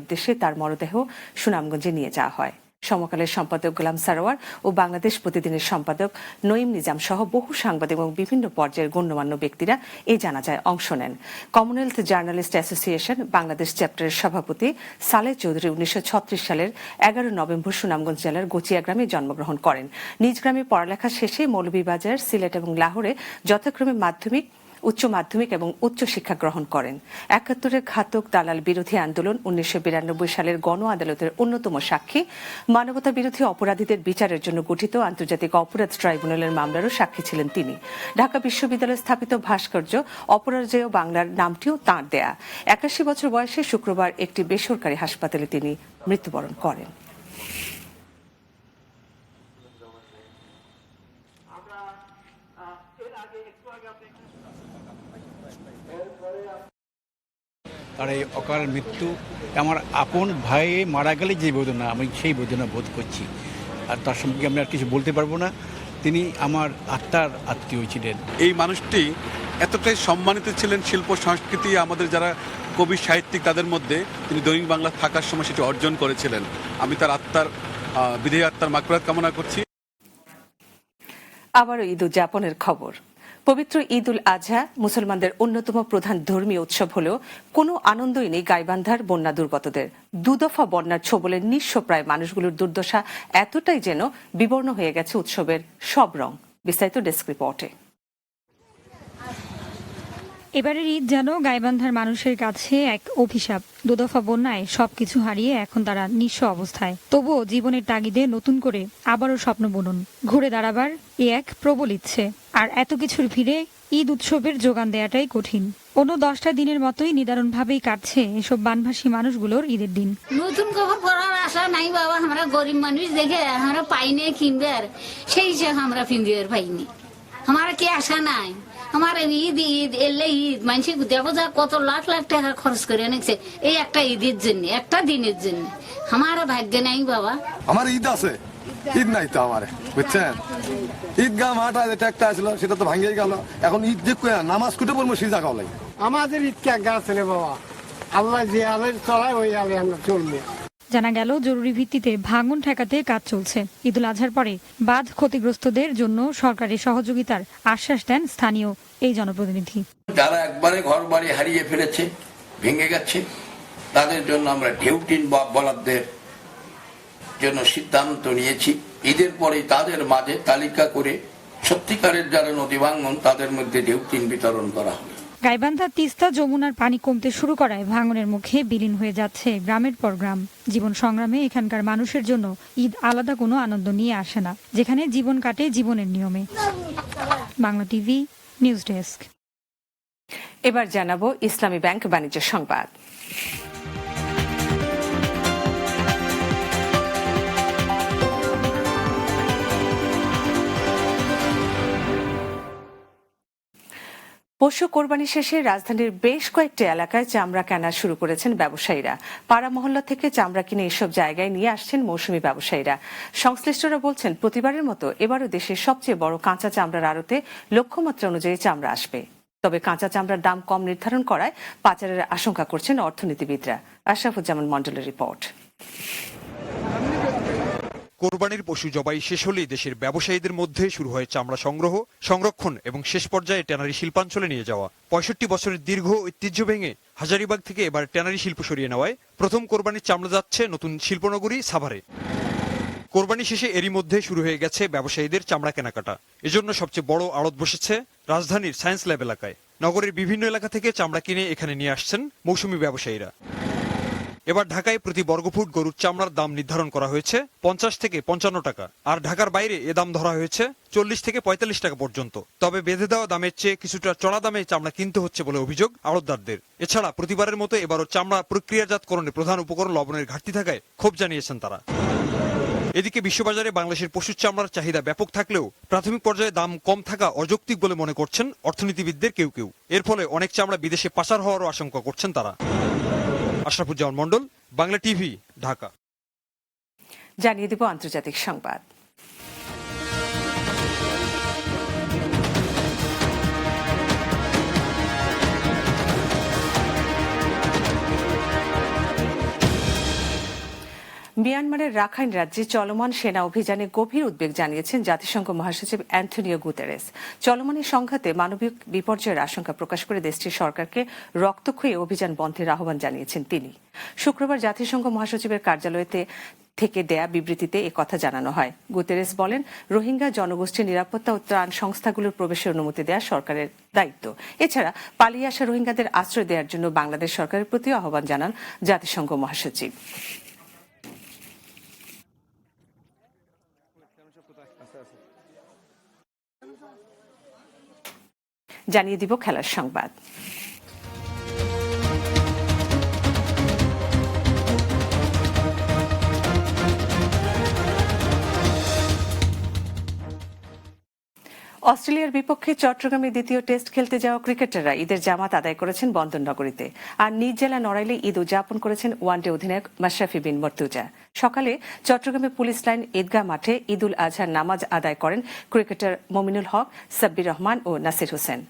উদ্দেশ্যে তার মরদেহ সুনামগঞ্জে নিয়ে যাওয়া হয়। সমকালের সম্পাদক গোলাম সারোয়ার ও বাংলাদেশ প্রতিদিনের সম্পাদক নঈম নিজাম সহ বহু সাংবাদিক এবং বিভিন্ন পর্যায়ের গণ্যমান্য ব্যক্তিরা এই জানাজায় অংশ নেন। কমনওয়েলথ জার্নালিস্ট অ্যাসোসিয়েশন বাংলাদেশ চ্যাপ্টারের সভাপতি সালে চৌধুরী উনিশশো ছত্রিশ সালের এগারো নভেম্বর সুনামগঞ্জ জেলার গোচিয়া গ্রামে জন্মগ্রহণ করেন। নিজ গ্রামে পড়ালেখা শেষে মৌলভীবাজার, সিলেট এবং লাহোরে যথাক্রমে মাধ্যমিক উচ্চ মাধ্যমিক এবং উচ্চ শিক্ষা গ্রহণ করেন। একাত্তরের ঘাতক দালাল বিরোধী আন্দোলন উনিশশো বিরানব্বই সালের গণ আদালতের অন্যতম সাক্ষী। মানবতা বিরোধী অপরাধীদের বিচারের জন্য গঠিত আন্তর্জাতিক অপরাধ ট্রাইব্যুনালের মামলারও সাক্ষী ছিলেন তিনি। ঢাকা বিশ্ববিদ্যালয়ে স্থাপিত ভাস্কর্য অপরাজেয় বাংলার নামটিও তাঁর দেয়া। একাশি বছর বয়সে শুক্রবার একটি বেসরকারি হাসপাতালে তিনি মৃত্যুবরণ করেন। তার এই অকাল মৃত্যু, আমার আপন ভাই মারা গেলে যে বেদনা, আমি সেই বেদনা বোধ করছি। আর তার সম্পর্কে আমি আর কিছু বলতে পারব না। তিনি আমার আত্মার আত্মীয় ছিলেন। এই মানুষটি এতটাই সম্মানিত ছিলেন শিল্প সংস্কৃতি, আমাদের যারা কবি, সাহিত্যিক, তাদের মধ্যে। তিনি দৈনিক বাংলা থাকার সময় সেটি অর্জন করেছিলেন। আমি তার আত্মার বিদেহী আত্মার মাকড়াত কামনা করছি। আবারও ঈদ উদযাপনের খবর। পবিত্র ঈদ উল আজহা মুসলমানদের অন্যতম প্রধান ধর্মীয় উৎসব হলেও কোনো আনন্দই নেই গাইবান্ধার বন্যা দুর্গতদের। দুদফা বন্যার ছোবলে নিঃস্ব প্রায় মানুষগুলোর দুর্দশা এতটাই যেন বিবর্ণ হয়ে গেছে উৎসবের সব রং। বিস্তারিত ডেস্ক রিপোর্টে। এবারের ঈদ যেন গাইবান্ধার মানুষের কাছে এক অভিশাপ। দুদফা বন্যায় সবকিছু হারিয়ে এখন তারা নিঃস্ব অবস্থায়। তবুও জীবনের তাগিদে নতুন করে আবারও স্বপ্ন বুনুন। ঘুরে দাঁড়াবার এ এক প্রবল ইচ্ছে। আর এত কিছুর ভিড়ে ঈদ উৎসবের যোগান দেয়াটাই কঠিন। অন্য দশটা দিনের মতোই নিদারুণভাবেই কাটছে এসব বানভাসী মানুষগুলোর ঈদের দিন। নতুন খবর পড়ার আশা নাই বাবা, আমরা গরিব মানুষ দেখে আমরা পাইনি কিনবে আর সেই হিসাবে আমরা পিনবে পাইনি। আমার কি আশা নাই। আমার ঈদ ঈদ এলে ঈদ মানুষ দেখো যা কত লাখ লাখ টাকা খরচ করে এনেছে। এই একটা ঈদের জন্য একটা দিনের জন্য। আমার ভাগ্য নাই বাবা। আমার ঈদ আছে। ঈদ নাই তো আমার বুঝছেন? ঈদগাহ মাঠা যেটা একটা আসলো সেটা তো ভাঙিয়ে গেল। এখন ঈদ যে কয়া, নামাজ কুটে পড়ব সেই জায়গাও লাগে আমাদের ইচ্ছা গাছ রে বাবা। আল্লাহ যে আলের চলায় ওই আলে আমরা চলবে। জানা গেল, জরুরি ভিত্তিতে ভাঙন ঠেকাতে কাজ চলছে। ঈদুল আজহার পরে বাঁধ ক্ষতিগ্রস্তদের জন্য সরকারি সহযোগিতার আশ্বাস দেন স্থানীয় এই জনপ্রতিনিধি। যারা একবারে ঘর বাড়ি হারিয়ে ফেলেছে, ভেঙে গেছে, তাদের জন্য আমরা ঢেউটিন বা বরাদ্দের জন্য সিদ্ধান্ত নিয়েছি। ঈদের পরে তাদের মাঝে তালিকা করে সত্যিকারের যারা নদী ভাঙ্গন তাদের মধ্যে ঢেউটিন বিতরণ করা হবে। গাইবান্ধা তিস্তা যমুনার পানি কমতে শুরু করায় ভাঙনের মুখে বিলীন হয়ে যাচ্ছে গ্রামের পর গ্রাম। জীবন সংগ্রামে এখানকার মানুষের জন্য ঈদ আলাদা কোনো আনন্দ নিয়ে আসে না, যেখানে জীবন কাটে জীবনের নিয়মে। Bangla TV, news desk. এবার জানাব ইসলামী ব্যাংক বাণিজ্য সংবাদ। পশু কোরবানি শেষে রাজধানীর বেশ কয়েকটি এলাকায় চামড়া কেনা শুরু করেছেন ব্যবসায়ীরা। পাড়া মহল্লা থেকে চামড়া কিনে এসব জায়গায় নিয়ে আসছেন মৌসুমী ব্যবসায়ীরা। সংশ্লিষ্টরা বলছেন, প্রতিবারের মতো এবারও দেশের সবচেয়ে বড় কাঁচা চামড়ার আড়তে লক্ষ্যমাত্রা অনুযায়ী চামড়া আসবে। তবে কাঁচা চামড়ার দাম কম নির্ধারণ করায় পাচারের আশঙ্কা করছেন অর্থনীতিবিদরা। আশরাফুজ্জামান মন্ডলের রিপোর্ট। কোরবানির পশু জবাই শেষ হলেই দেশের ব্যবসায়ীদের মধ্যে শুরু হয় চামড়া সংগ্রহ, সংরক্ষণ এবং শেষ পর্যায়ে ট্যানারি শিল্পাঞ্চলে নিয়ে যাওয়া। পঁয়ষট্টি বছরের দীর্ঘ ঐতিহ্য ভেঙে হাজারিবাগ থেকে এবার ট্যানারি শিল্প সরিয়ে নেওয়ায় প্রথম কোরবানির চামড়া যাচ্ছে নতুন শিল্পনগরী সাভারে। কোরবানি শেষে এরই মধ্যে শুরু হয়ে গেছে ব্যবসায়ীদের চামড়া কেনাকাটা। এজন্য সবচেয়ে বড় আড়ত বসেছে রাজধানীর সায়েন্স ল্যাব এলাকায়। নগরের বিভিন্ন এলাকা থেকে চামড়া কিনে এখানে নিয়ে আসছেন মৌসুমী ব্যবসায়ীরা। এবার ঢাকায় প্রতি বর্গফুট গরুর চামড়ার দাম নির্ধারণ করা হয়েছে পঞ্চাশ থেকে পঞ্চান্ন টাকা। আর ঢাকার বাইরে এ দাম ধরা হয়েছে চল্লিশ থেকে পঁয়তাল্লিশ টাকা পর্যন্ত। তবে বেঁধে দেওয়া দামের চেয়ে কিছুটা চড়া দামে চামড়া কিনতে হচ্ছে বলে অভিযোগ আড়তদারদের। এছাড়া প্রতিবারের মতো এবারও চামড়া প্রক্রিয়াজাতকরণে প্রধান উপকরণ লবণের ঘাটতি থাকায় ক্ষোভ জানিয়েছেন তারা। এদিকে বিশ্ববাজারে বাংলাদেশের পশুর চামড়ার চাহিদা ব্যাপক থাকলেও প্রাথমিক পর্যায়ে দাম কম থাকা অযৌক্তিক বলে মনে করছেন অর্থনীতিবিদদের কেউ কেউ। এর ফলে অনেক চামড়া বিদেশে পাচার হওয়ারও আশঙ্কা করছেন তারা। আশরাফুজ্জামান মন্ডল বাংলা টিভি ঢাকা। জানিয়ে দেব আন্তর্জাতিক সংবাদ। মিয়ানমারের রাখাইন রাজ্যে চলমান সেনা অভিযানে গভীর উদ্বেগ জানিয়েছেন জাতিসংঘ মহাসচিব অ্যান্টনিও গুতেরেস। চলমান এই সংঘাতে মানবিক বিপর্যয়ের আশঙ্কা প্রকাশ করে দেশটির সরকারকে রক্তক্ষয়ী অভিযান বন্ধের আহ্বান জানিয়েছেন তিনি। শুক্রবার জাতিসংঘ মহাসচিবের কার্যালয়তে থেকে দেয়া বিবৃতিতে কথা জানানো হয়। গুতেরেস বলেন, রোহিঙ্গা জনগোষ্ঠীর নিরাপত্তা ও ত্রাণ সংস্থাগুলোর প্রবেশের অনুমতি দেওয়া সরকারের দায়িত্ব। এছাড়া পালিয়ে আসা রোহিঙ্গাদের আশ্রয় দেওয়ার জন্য বাংলাদেশ সরকারের প্রতিও আহ্বান জানান জাতিসংঘ মহাসচিব। জানিয়ে দিব খেলার সংবাদ। অস্ট্রেলিয়ার বিপক্ষে চট্টগ্রামে দ্বিতীয় টেস্ট খেলতে যাওয়া ক্রিকেটাররা ঈদের জামাত আদায় করেছেন বন্দরনগরীতে। আর নিজ জেলা নড়াইলে ঈদ উদযাপন করেছেন ওয়ানডে অধিনায়ক মাশরাফি বিন মর্তুজা। সকালে চট্টগ্রামে পুলিশ লাইন ঈদগাহ মাঠে ঈদ উল আজহার নামাজ আদায় করেন ক্রিকেটার মমিনুল হক, সাব্বির রহমান ও নাসির হোসেন।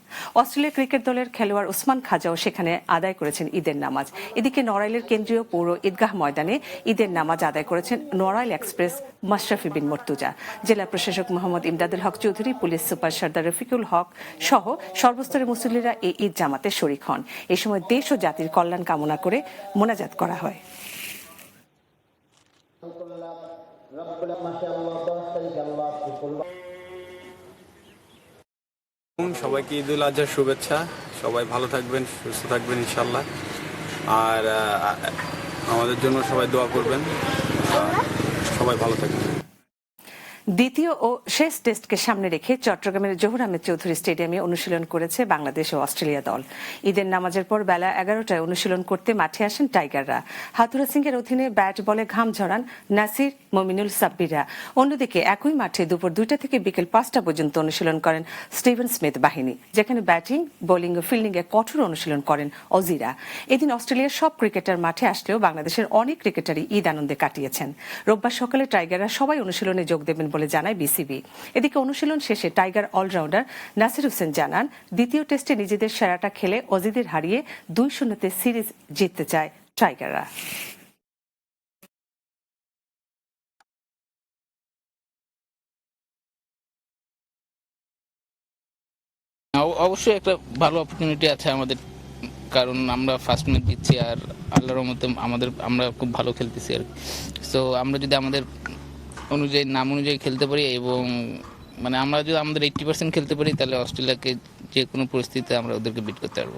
অস্ট্রেলিয়া ক্রিকেট দলের খেলোয়াড় ওসমান খাজাও সেখানে আদায় করেছেন ঈদের নামাজ। এদিকে নড়াইলের কেন্দ্রীয় পৌর ঈদগাহ ময়দানে ঈদের নামাজ আদায় করেছেন নড়াইল এক্সপ্রেস মাশরাফি বিন মর্তুজা। জেলা প্রশাসক মোহাম্মদ ইমদাদুল হক চৌধুরী, পুলিশ সুপার সর্দার রফিকুল হক সহ সর্বস্তরের মুসল্লিরা এই ঈদ জামাতে শরিক হন। এ সময় দেশ ও জাতির কল্যাণ কামনা করে মোনাজাত করা হয়। সবাইকে ঈদ উল আজহার শুভেচ্ছা। সবাই ভালো থাকবেন সুস্থ থাকবেন ইনশাল্লাহ আর আমাদের জন্য সবাই দোয়া করবেন। সবাই ভালো থাকবেন। দ্বিতীয় ও শেষ টেস্টকে সামনে রেখে চট্টগ্রামের জহুর আহমেদ চৌধুরী স্টেডিয়ামে অনুশীলন করেছে বাংলাদেশ ও অস্ট্রেলিয়া দল। ঈদের নামাজের পর বেলা এগারোটায় অনুশীলন করতে মাঠে আসেন টাইগাররা। হাতুরা সিং এর অধীনে ব্যাট বলে ঘাম ঝরান নাসির মমিনুল সাব্বিরা। অন্যদিকে একই মাঠে দুপুর দুইটা থেকে বিকেল পাঁচটা পর্যন্ত অনুশীলন করেন স্টিভেন স্মিথ বাহিনী, যেখানে ব্যাটিং, বোলিং ও ফিল্ডিং এ কঠোর অনুশীলন করেন অজিরা। এদিন অস্ট্রেলিয়ার সব ক্রিকেটার মাঠে আসলেও বাংলাদেশের অনেক ক্রিকেটারই ঈদ আনন্দে কাটিয়েছেন। রোববার সকালে টাইগাররা সবাই অনুশীলনে যোগ দেবেন বলে জানায় বিসিবি। এদিকে অনুশীলন শেষে টাইগার অলরাউন্ডার নাসির হোসেন জানান, দ্বিতীয় টেস্টে নিজেদের সেরাটা খেলে অজিদের হারিয়ে দুই শূন্যতে সিরিজ জিততে চায় টাইগাররা। অবশ্যই একটা ভালো অপরচুনিটি আছে আমাদের, কারণ আমরা ফার্স্ট ম্যাচ দিচ্ছি আর আল্লাহর মতো আমাদের, আমরা খুব ভালো খেলতেছি আর সো আমরা যদি আমাদের অনুযায়ী, নাম অনুযায়ী খেলতে পারি এবং মানে আমরা যদি আমাদের এইট্টি পার্সেন্ট খেলতে পারি, তাহলে অস্ট্রেলিয়াকে যে কোনো পরিস্থিতিতে আমরা ওদেরকে বিট করতে পারব।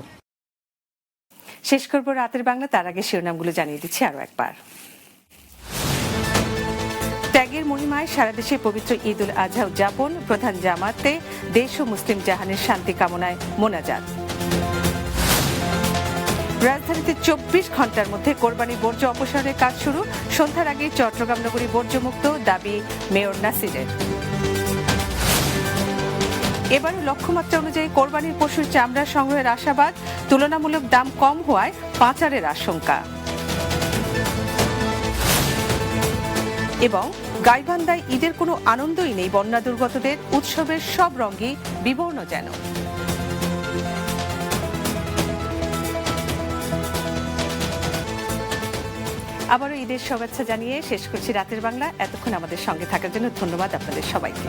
শেষ করব রাতের বাংলা, তার আগে শিরোনামগুলো জানিয়ে দিচ্ছি আরও একবার। ত্যাগের মহিমায় সারা দেশে পবিত্র ঈদ উল আজহা উদযাপন, প্রধান জামাতে দেশ ও মুসলিম জাহানের শান্তি কামনায় মোনাজাত। রাজধানীতে চব্বিশ ঘণ্টার মধ্যে কোরবানি বর্জ্য অপসারণের কাজ শুরু। সন্ধ্যার আগে চট্টগ্রাম নগরী বর্জ্যমুক্ত দাবি মেয়র নাসিরের। এবারও লক্ষ্যমাত্রা অনুযায়ী কোরবানির পশুর চামড়া সংগ্রহের আশাবাদ তুলনামূলক দাম কম হওয়ায় পাচারের আশঙ্কা। এবং গাইবান্ধায় ঈদের কোনো আনন্দই নেই বন্যা দুর্গতদের, উৎসবের সব রঙই বিবর্ণ যেন। আবারও ঈদের শুভেচ্ছা জানিয়ে শেষ করছি রাতের বাংলা। এতক্ষণ আমাদের সঙ্গে থাকার জন্য ধন্যবাদ আপনাদের সবাইকে।